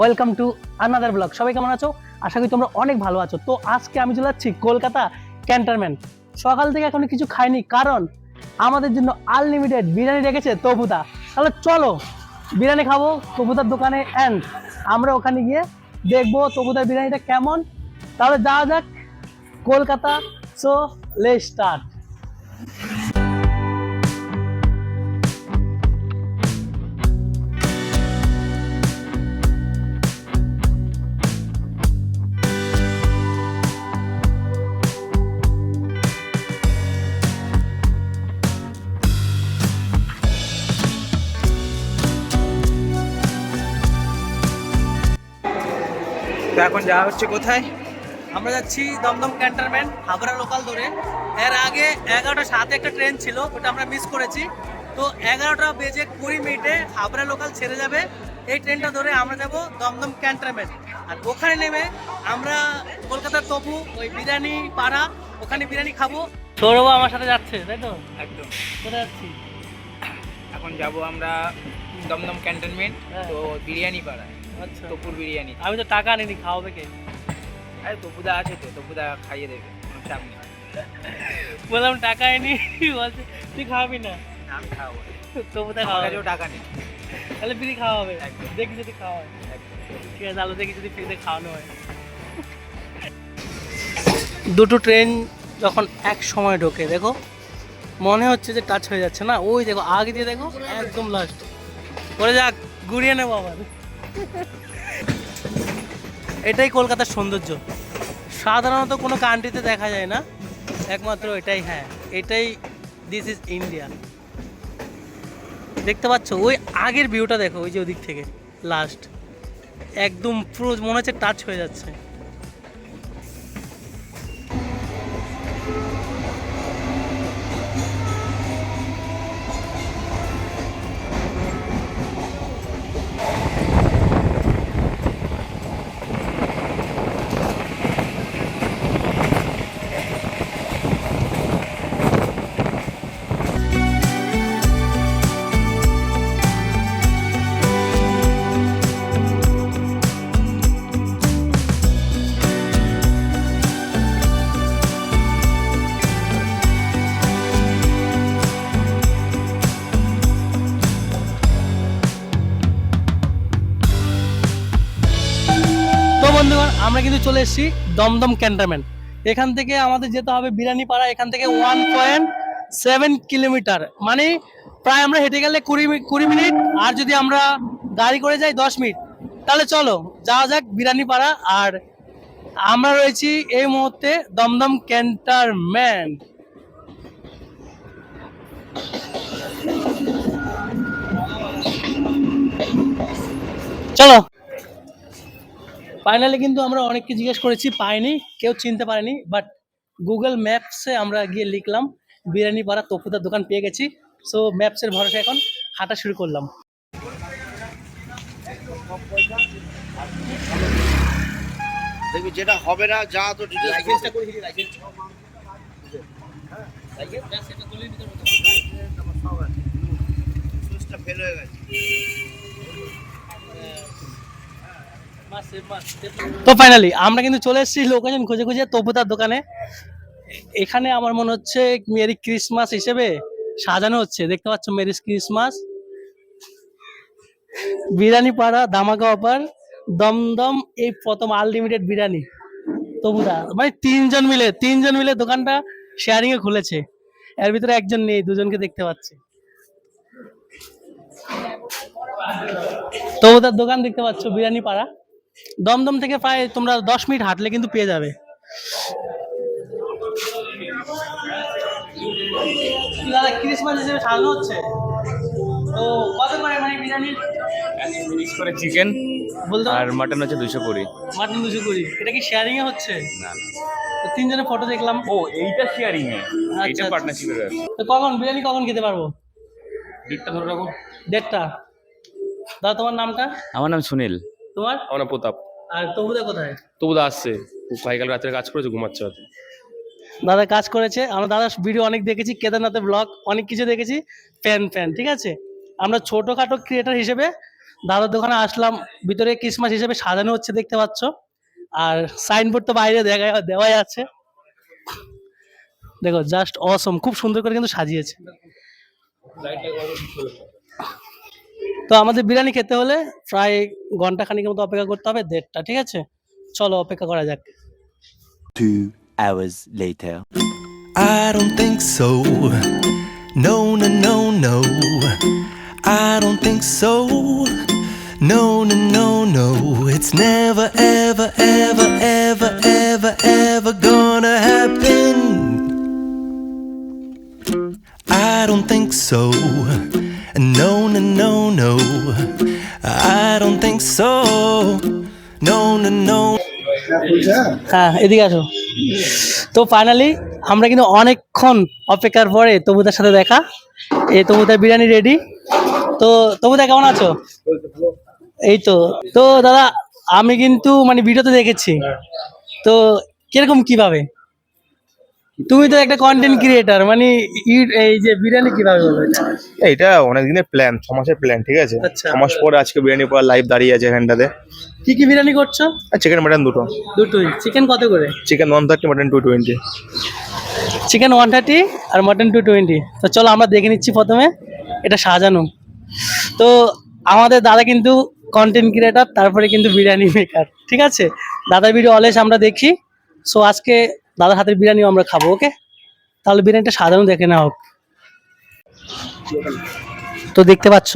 Welcome to another blog সবাই কেমন আছো? আশা করি তোমরা অনেক ভালো আছো। তো আজকে আমি চলে যাচ্ছি কলকাতা ক্যান্টনমেন্ট সকাল থেকে এখনও কিছু খাইনি, কারণ আমাদের জন্য আনলিমিটেড বিরিয়ানি রেখেছে তবুদা তাহলে চলো, বিরিয়ানি খাব তবুদার দোকানে অ্যান্ড আমরা ওখানে গিয়ে দেখব তবুদার বিরিয়ানিটা কেমন। তাহলে যাওয়া যাক, কলকাতা সো লে স্টার্ট তো এখন যাওয়া হচ্ছে কোথায়? আমরা যাচ্ছি দমদম ক্যান্টনমেন্ট হাবড়া লোকাল ধরে। এর আগে এগারোটা সাথে একটা ট্রেন ছিল ওটা আমরা মিস করেছি। তো এগারোটা বেজে কুড়ি মিনিটে হাবড়া লোকাল ছেড়ে যাবে। এই ট্রেনটা ধরে আমরা যাব দমদম ক্যান্টনমেন্ট। আর ওখানে নেমে আমরা কলকাতার তবু ওই বিরিয়ানি পাড়া ওখানে বিরিয়ানি খাব। সৌরভ আমার সাথে যাচ্ছে তাই তো? একদম। কোথায় যাচ্ছি? এখন যাব আমরা দমদম ক্যান্টনমেন্ট হ্যাঁ। তো বিরিয়ানি পাড়ায়। আচ্ছা। তপুর বিরিয়ানি। আমি তো টাকা নিনি খাওয়াবে কে? আরে তপুদা আছে তো তপুদা খাইয়ে দেবে কোনো চাপ নেই। বললাম টাকা এনি বলছে তুই খাওয়াবি না। আমি খাওয়াবো তবু তা আমার খাওয়াবে। টাকা নেই। তাহলে বিড়ি খাওয়া হবে একদম। দেখি যদি খাওয়া হয় ঠিক আছে আলু দেখি যদি ফ্রিতে খাওয়ানো হয়। দুটো ট্রেন যখন এক সময় ঢোকে দেখো মনে হচ্ছে যে টাচ হয়ে যাচ্ছে না। ওই দেখো আগে দিয়ে দেখো একদম লাস্ট করে যাক ঘুরিয়ে নেব আবার। এটাই কলকাতার সৌন্দর্য। সাধারণত কোনো কান্ট্রিতে দেখা যায় না। একমাত্র এটাই হ্যাঁ এটাই দিস ইজ ইন্ডিয়া দেখতে পাচ্ছ, ওই আগের ভিউটা দেখো, ওই যে ওদিক থেকে লাস্ট একদম পুরো মনে হচ্ছে টাচ হয়ে যাচ্ছে। আমরা কিন্তু চলে এসেছি দমদম ক্যান্টনমেন্ট। এখান থেকে আমাদের যেতে হবে বিরিয়ানি পাড়া এখান থেকে ওয়ান পয়েন্ট সেভেন কিলোমিটার। মানে প্রায় আমরা হেঁটে গেলে কুড়ি কুড়ি মিনিট, আর যদি আমরা গাড়ি করে যাই দশ মিনিট, তাহলে চলো, যাওয়া যাক বিরিয়ানি পাড়া আর আমরা রয়েছি এই মুহূর্তে দমদম ক্যান্টনমেন্ট। চলো। ফাইনালি কিন্তু আমরা অনেককে জিজ্ঞেস করেছি পাইনি কেউ চিনতে পারেনি বাট গুগল ম্যাপসে আমরা গিয়ে লিখলাম বিরিয়ানি পাড়া তপুদার দোকান পেয়ে গেছি সো ম্যাপসের ভরসা এখন হাঁটা শুরু করলাম। দেখবি যেটা হবে না যা তো ডিটেলস সুইচটা ফেল হয়ে গেছে। তো ফাইনালি আমরা কিন্তু চলে এসেছি লোকেশন খুঁজে খুঁজে তপুদার দোকানে। এখানে আমার মনে হচ্ছে মেরি ক্রিসমাস হিসেবে সাজানো হচ্ছে। দেখতে পাচ্ছ মেরি ক্রিসমাস বিরিয়ানি পাড়া ধামাকা অফার, দমদম, এই প্রথম আনলিমিটেড বিরিয়ানি। তবুদা মানে তিনজন মিলে তিনজন মিলে দোকানটা শেয়ারিং এ খুলেছে। এর ভিতরে একজন নেই, দুজনকে দেখতে পাচ্ছি। তবুদার দোকান দেখতে পাচ্ছ, বিরিয়ানি পাড়া। দমদম থেকে প্রায় তোমরা দশ মিনিট হাঁটলে কিন্তু পেয়ে যাবে। দাদা ক্রিসমাস হিসেবে সাজানো হচ্ছে? তো কত করে মানে বিরিয়ানি? মিক্স করে চিকেন আর মাটন হচ্ছে দুশো কুড়ি। মাটন দুশো কুড়ি। এটা কি শেয়ারিং এ হচ্ছে? না তো তিনজনের ফটো দেখলাম। ও এইটা শেয়ারিং এ। আচ্ছা, এইটা আচ্ছা। পার্টনারশিপের তো কখন বিরিয়ানি কখন খেতে পারব? ডেটটা ধরে রাখো। দেড়টা দাদা তোমার নামটা? আমার নাম সুনীল। তোমার? আমার প্রতাপ। আর তবুদা কোথায়? তবু দা আসছে। ভাই কাল রাত্রে কাজ করেছে ঘুমাচ্ছে হয়তো। দাদা কাজ করেছে। আমরা দাদার ভিডিও অনেক দেখেছি কেদারনাথের ব্লগ অনেক কিছু দেখেছি ফ্যান ফ্যান ঠিক আছে? আমরা ছোটখাটো ক্রিয়েটার হিসেবে দাদার দোকানে আসলাম ভিতরে ক্রিসমাস হিসেবে সাজানো হচ্ছে দেখতে পাচ্ছ। আর সাইনবোর্ড তো বাইরে দেখা দেওয়াই আছে। দেখো জাস্ট অসম খুব সুন্দর করে কিন্তু সাজিয়েছে। তো আমাদের বিরিয়ানি খেতে হলে প্রায় ঘণ্টা খানিকের মতো অপেক্ষা করতে হবে দেড়টা ঠিক আছে চলো অপেক্ষা করা যাক Two hours later. I don't think so. No, no, no, no. I don't think so. No, no, no, no. It's never, ever, ever, ever, ever, ever gonna happen. I don't think so. No, no, no, so. No, no, no. হ্যাঁ এদিকে আসো। তো finally আমরা কিন্তু অনেকক্ষণ অপেক্ষার পরে তবুদার সাথে দেখা। এই তবুদার বিরিয়ানি রেডি তো তবুদা কেমন আছো? এই তো। তো দাদা আমি কিন্তু মানে ভিডিওতে দেখেছি। তো কীরকম কীভাবে? তুমি তো একটা কন্টেন্ট ক্রিয়েটার মানে এই যে বিরিয়ানি কীভাবে বলো এটা? অনেক দিনের প্ল্যান ছ মাসের প্ল্যান ঠিক আছে? আচ্ছা। ছ মাস পরে আজকে বিরিয়ানি পর লাইভ দাঁড়িয়ে আছে এখানটাতে। কি কি বিরিয়ানি করছ? চিকেন মাটন দুটো। দুটোই চিকেন কত করে? Chicken one thirty mutton two twenty chicken one thirty আর মাটন টু টোয়েন্টি তো চলো আমরা দেখে নিচ্ছি প্রথমে। এটা সাজানো। তো আমাদের দাদা কিন্তু কন্টেন্ট ক্রিয়েটার তারপরে কিন্তু বিরিয়ানি মেকার ঠিক আছে? দাদা ভিডিও অলওয়েজ আমরা দেখি। সো আজকে দাদার হাতের বিরিয়ানিও আমরা খাব ওকে? তাহলে বিরিয়ানিটা সাজানো দেখে না হোক। তো দেখতে পাচ্ছ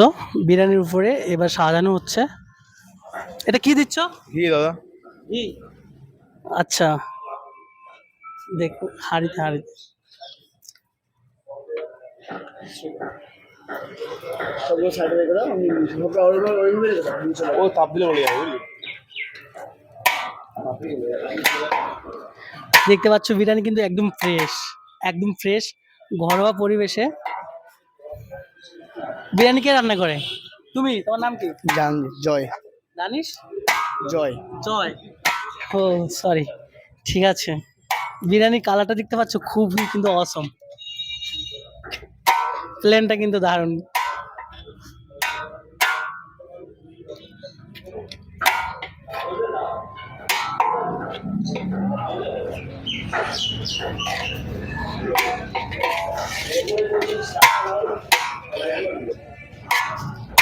বিরিয়ানির উপরে এবার সাজানো হচ্ছে। এটা কি দিচ্ছ? ঘি দাদা। ঘি। আচ্ছা। দেখো হাড়িতে হাড়িতে। ও তাপ দিলে বলে যাবে বুঝলি? দেখতে পাচ্ছ বিরিয়ানি কিন্তু একদম ফ্রেশ একদম ফ্রেশ ঘরোয়া পরিবেশে। বিরিয়ানি কে রান্না করে? তুমি তোমার নাম কি? জান জয়। জানিস? জয়। জয়। ও সরি ঠিক আছে। বিরিয়ানি কালারটা দেখতে পাচ্ছ খুবই কিন্তু অসম প্লেনটা কিন্তু দারুণ।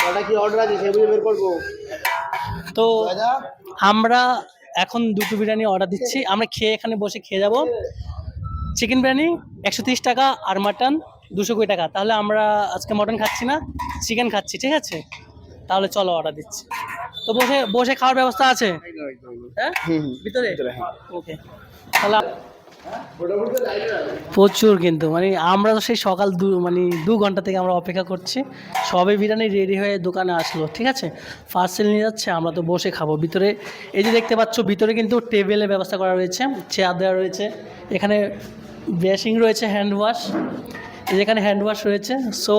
ওটা কি অর্ডার আছে সেগুলো বের করব? তো আমরা এখন দুটো বিরিয়ানি অর্ডার দিচ্ছি। আমরা খেয়ে এখানে বসে খেয়ে যাব। চিকেন বিরিয়ানি একশো তিরিশ টাকা আর মাটন দুশো কুড়ি টাকা। তাহলে আমরা আজকে মটন খাচ্ছি না চিকেন খাচ্ছি ঠিক আছে? তাহলে চলো অর্ডার দিচ্ছি। তো বসে বসে খাওয়ার ব্যবস্থা আছে? হ্যাঁ? ভিতরে? ওকে তাহলে প্রচুর কিন্তু মানে আমরা তো সেই সকাল দু মানে দু ঘণ্টা থেকে আমরা অপেক্ষা করছি। সবে বিরিয়ানি রেডি হয়ে দোকানে আসলো, ঠিক আছে? পার্সেল নিয়ে যাচ্ছে, আমরা তো বসে খাব। ভিতরে, এই যে দেখতে পাচ্ছ, ভিতরে কিন্তু টেবিলের ব্যবস্থা করা রয়েছে চেয়ার দেওয়া রয়েছে, এখানে বেসিং রয়েছে হ্যান্ড ওয়াশ যেখানে হ্যান্ড ওয়াশ রয়েছে। সো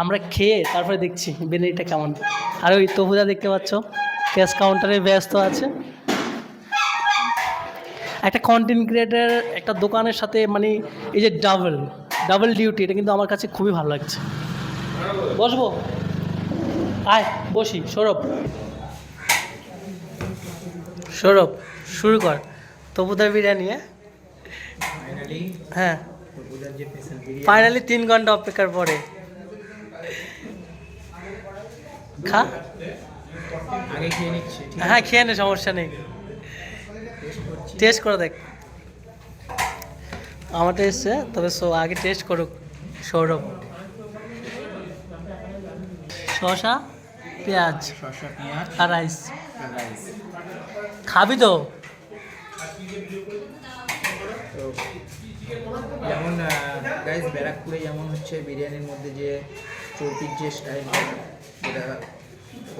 আমরা খেয়ে তারপরে দেখছি, বিরিয়ানিটা কেমন। আর ওই তবুদা দেখতে পাচ্ছ ক্যাশ কাউন্টারে ব্যস্ত আছে। একটা কন্টেন্ট ক্রিয়েটার একটা দোকানের সাথে মানে এই যে ডাবল ডাবল ডিউটি এটা কিন্তু আমার কাছে খুবই ভালো লাগছে। বসবো? আয় বসি সৌরভ। সৌরভ শুরু কর। তবুদার বিরিয়ানি হ্যাঁ? হ্যাঁ। ফাইনালি তিন ঘণ্টা অপেক্ষার পরে। খা। হ্যাঁ খেয়ে নে সমস্যা নেই। টেস্ট করে দেখ। আমারটা এসছে তবে সো আগে টেস্ট করুক সৌরভ। শসা পেঁয়াজ আর রাইস খাবি তো। যেমন গাইস ব্যারাকপুরে যেমন হচ্ছে বিরিয়ানির মধ্যে যে চর্বির যে স্টাইল যেটা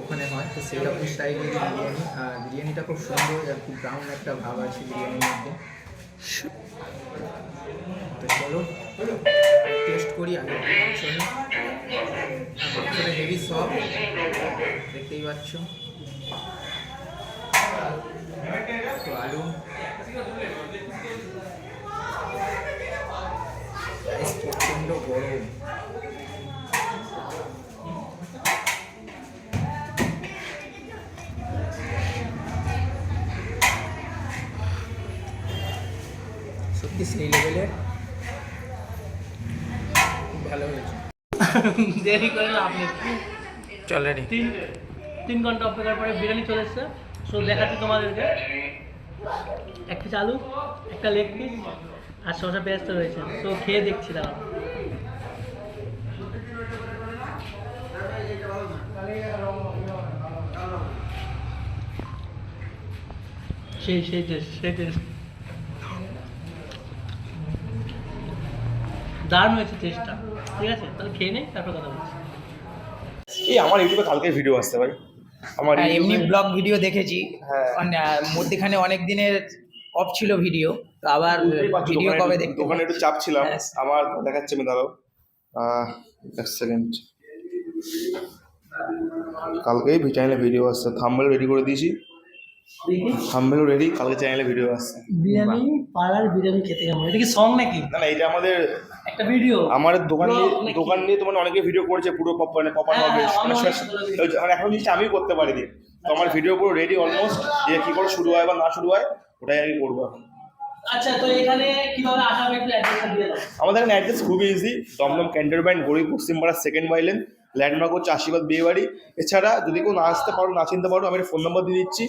ওখানে হয়, তো সেরকম স্টাইলের বিরিয়ানি। আর বিরিয়ানিটা খুব সুন্দর আর খুব ব্রাউন একটা ভাব আছে বিরিয়ানির মধ্যে। তো চলো টেস্ট করি, আগে মাংসটা হেভি সফট দেখতেই পাচ্ছ। তো আলু। প্রচণ্ড গরম। সত্যি সেই লেভেলের খুব ভালো হয়েছে। দেরি করে লাভ নেই। চল রেডি। তিন তিন ঘণ্টা অপেক্ষার পরে বিরিয়ানি চলে এসছে। সো দেখাচ্ছি তোমাদেরকে। এক পিস আলু একটা লেগ পিস আর শসা পেঁয়াজ তো রয়েছে। তো খেয়ে দেখছি দাঁড়া সেই সেই টেস্ট সেই টেস্ট দারুণ হয়েছে টেস্টটা ঠিক আছে? তাহলে খেয়ে নেই তারপর কথা বলছি। এই আমার ইউটিউবে কালকে ভিডিও আসতে ভাই। আমার হ্যাঁ, এমনি ব্লগ ভিডিও দেখেছি। হ্যাঁ। মধ্যেখানে অনেক দিনের অফ ছিল ভিডিও তো আবার ভিডিও কবে দেখতে দোকানে একটু চাপ ছিলাম। হ্যাঁ। আমার দেখাচ্ছে আমি দাঁড়াও। এক সেকেন্ড কালকেই চ্যানেলে ভিডিও আসছে। থাম্বেল রেডি করে দিয়েছি। রেডি কালকে চ্যানেলে ভিডিও আসছে বিরিয়ানি পাড়ার বিরিয়ানি খেতে এটা কি সং নাকি? না না এটা আমাদের একটা ভিডিও আমার দোকান নিয়ে দোকান নিয়ে তোমার অনেকে ভিডিও করেছে পুরো পপ- মানে হ্যাঁ, হবে হ্যাঁ, মানে এখন জিনিসটা আমি করতে পারিনি। তো আমার ভিডিও পুরো রেডি অলমোস্ট যে কি করে শুরু হয় বা না শুরু হয় ওটাই আমি করব এখন। আচ্ছা তো এখানে কীভাবে আসা হবে একটু অ্যাড্রেসটা দিয়ে দাও। আমাদের এখানে অ্যাড্রেস খুবই ইজি দমদম ক্যান্টনমেন্ট গরিব পশ্চিমপাড়া সেকেন্ড বাইলেন ল্যান্ডমার্ক হচ্ছে আশীর্বাদ বিয়ে বাড়ি এছাড়া যদি কেউ না আসতে পারো না চিনতে পারো আমি ফোন নাম্বার দিয়ে দিচ্ছি।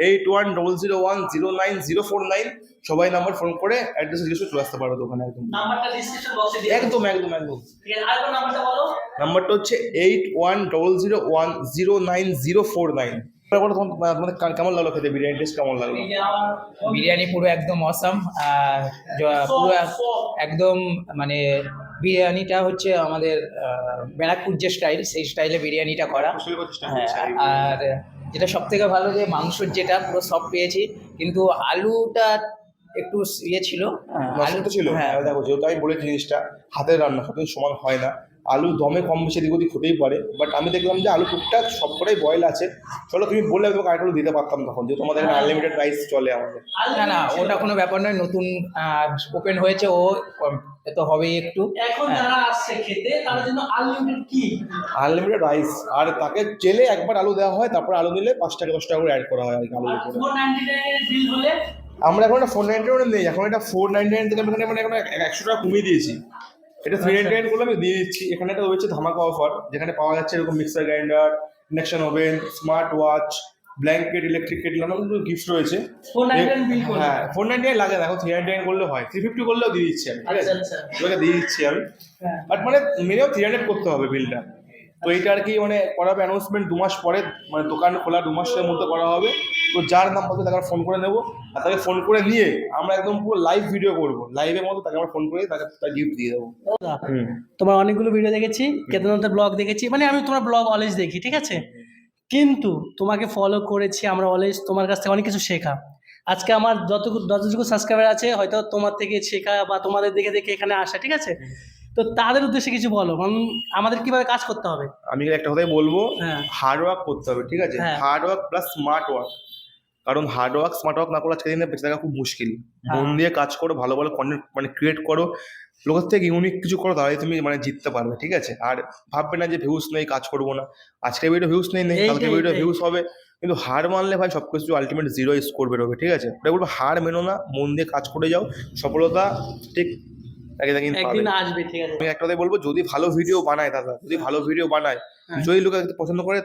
Eight one double zero one zero nine zero four nine সবাই নাম্বার ফোন করে অ্যাড্রেস জিজ্ঞেস করে চলে আসতে পারো দোকানে একদম। নাম্বারটা ডিসক্রিপশন বক্সে দিয়ে দাও। একদম একদম একদম। নাম্বারটা হচ্ছে eight one double zero one zero nine zero four nine তোমাদের কা- কেমন লাগল খেতে? বিরিয়ানি টেস্ট কেমন লাগল? বিরিয়ানি পুরো একদম অসম পুরো একদম মানে বিরিয়ানিটা হচ্ছে আমাদের ব্যারাকপুর যে স্টাইল সেই স্টাইলে বিরিয়ানিটা করা। হ্যাঁ আর যেটা সব থেকে ভালো যে মাংসর যেটা পুরো সব পেয়েছি কিন্তু আলুটা একটু ইয়ে ছিল হ্যাঁ, আলু তো ছিল। হ্যাঁ। দেখো যেহেতু আমি বলেছি জিনিসটা হাতের রান্না সবদিন সমান হয় না। আলু দমে কম বেশি এদিক ওদিক হতেই পারে বাট আমি দেখলাম যে আলু টুকটাক সব কটাই বয়েল আছে। চলো তুমি বললে আমি তোমাকে দিতে পারতাম তখন যেহেতু আমাদের আনলিমিটেড রাইস চলে আমাদের। না না ওটা কোনো ব্যাপার নয় নতুন ওপেন হয়েছে ও এ তো হবেই একটু। এখন হ্যাঁ। যারা আসছে খেতে তাদের জন্য আনলিমিটেড কি? আনলিমিটেড রাইস আর তাকে চেলে একবার আলু দেওয়া হয় তারপর আলু নিলে পাঁচ টাকা দশ টাকা করে অ্যাড করা হয় আর কি নাইনের বিল হলে? আমরা এখন একটা ফোর নাইনটি নাইন নেই এখন এটা ফোর নাইনটি নাইন থেকে আমি এখানে মানে এখন একশো টাকা কমিয়ে দিয়েছি। এটা থ্রি নাইনটি নাইন করলে আমি দিয়ে দিচ্ছি। এখানে একটা রয়েছে ধামাকা অফার যেখানে পাওয়া যাচ্ছে এরকম mixer grinder induction oven smart watch blanket electric kettle অনেক গিফট রয়েছে। হ্যাঁ ফোর নাইনটি নাইন লাগে এখন থ্রি নাইনটি নাইন করলে হয়। থ্রি ফিফটি করলেও দিয়ে দিচ্ছি আমি ঠিক আছে? আচ্ছা, আচ্ছা। দিয়ে দিচ্ছি আমি। হ্যাঁ। বাট মানে মিনিমাম থ্রি হান্ড্রেড করতে হবে বিলটা তো এইটা আর কি মানে করা হবে অ্যানাউন্সমেন্ট দু মাস পরে মানে দোকান খোলা দু মাসের মধ্যে করা হবে। তো যার নাম বলতে তাকে ফোন করে নেব। আর তাকে ফোন করে নিয়ে আমরা একদম পুরো লাইভ ভিডিও করব। লাইভের মতো তাকে আমরা ফোন করে তাকে তার গিফট দিয়ে দেবো। তোমার অনেকগুলো ভিডিও দেখেছি কেদারনাথের ব্লগ দেখেছি। মানে আমি তোমার ব্লগ অলওয়েজ দেখি ঠিক আছে? কিন্তু তোমাকে ফলো করেছি আমরা অলওয়েজ তোমার কাছ থেকে অনেক কিছু শেখা। আজকে আমার যতটুকু যতটুকু সাবস্ক্রাইবার আছে হয়তো তোমার থেকে শেখা বা তোমাদের দেখে দেখে এখানে আসা ঠিক আছে? তো তাদের উদ্দেশ্যে কিছু বলো কারণ আমাদের কীভাবে কাজ করতে হবে? আমি একটা কথাই বলব হ্যাঁ। হার্ড ওয়ার্ক করতে হবে ঠিক আছে? হ্যাঁ। Hard work plus smart work কারণ হার্ড ওয়ার্ক স্মার্ট ওয়ার্ক না করলে আজকে দিনে বেঁচে থাকা খুব মুশকিল। হ্যাঁ। মন দিয়ে কাজ করো ভালো ভালো কন্টেন্ট মানে ক্রিয়েট করো লোকের থেকে ইউনিক কিছু করো তাহলে তুমি মানে জিততে পারবে ঠিক আছে? আর ভাববে না যে ভিউস নেই কাজ করব না। আজকে ভিডিও ভিউস নেই নেই কালকে ভিডিও। ভিউস হবে। কিন্তু হার মানলে ভাই সব কিছু আলটিমেট জিরো স্কোর বেরোবে ঠিক আছে? ওটা বলব হার মেনো না মন দিয়ে কাজ করে যাও। সফলতা ঠিক একদিন আসবে আছে। আমি একটা বলব যদি ভালো ভিডিও বানায় দাদা যদি ভালো ভিডিও বানায় হ্যাঁ। যদি লোকে পছন্দ করে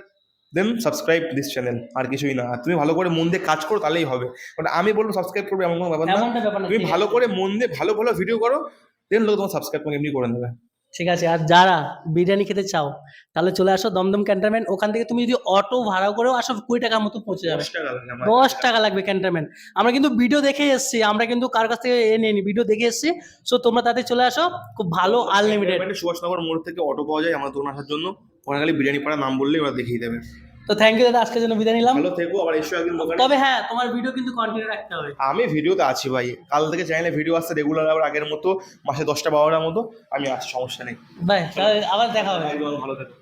দেন সাবস্ক্রাইব দিস চ্যানেল আর কিছুই না। আর তুমি ভালো করে মন দিয়ে কাজ করো তাহলেই হবে। মানে আমি বলব সাবস্ক্রাইব করবে এমন কোনো ব্যাপার না। তুমি ভালো করে মন দিয়ে ভালো ভালো ভিডিও করো দেন লোক তোমার সাবস্ক্রাইব তোমাকে এমনি করে নেবে। ঠিক আছে আর যারা বিরিয়ানি খেতে চাও তাহলে চলে আসো দমদম ক্যান্টনমেন্ট ওখান থেকে তুমি যদি অটো ভাড়া করেও আসো কুড়ি টাকার মতো পৌঁছে যাবে। দশ টাকা লাগে দশ টাকা লাগবে ক্যান্টনমেন্ট আমরা কিন্তু ভিডিও দেখে এসেছি আমরা কিন্তু কার কাছ থেকে এ নিইনি ভিডিও দেখে এসেছি। সো তোমরা তাতে চলে আসো খুব ভালো আনলিমিটেড মানে সুভাষনগর মোড় থেকে অটো পাওয়া যায় আমার দোকান আসার জন্য। ওখানে খালি বিরিয়ানি পাড়া নাম বললেই ওরা দেখিয়ে দেবে। তো থ্যাংক ইউ দাদা আজকের জন্য বিদায় নিলাম। ভালো থেকো আবার এসো একদিন দোকানে। তবে হ্যাঁ তোমার ভিডিও কিন্তু কন্টিনিউ রাখতে হবে। আমি ভিডিওতে আছি ভাই। কাল থেকে চ্যানেলে ভিডিও আসছে রেগুলার আবার আগের মতো মাসে দশটা বারোটার মতো। আমি আসছি সমস্যা নেই। ভাই আবার দেখা হবে। ভালো থেকো।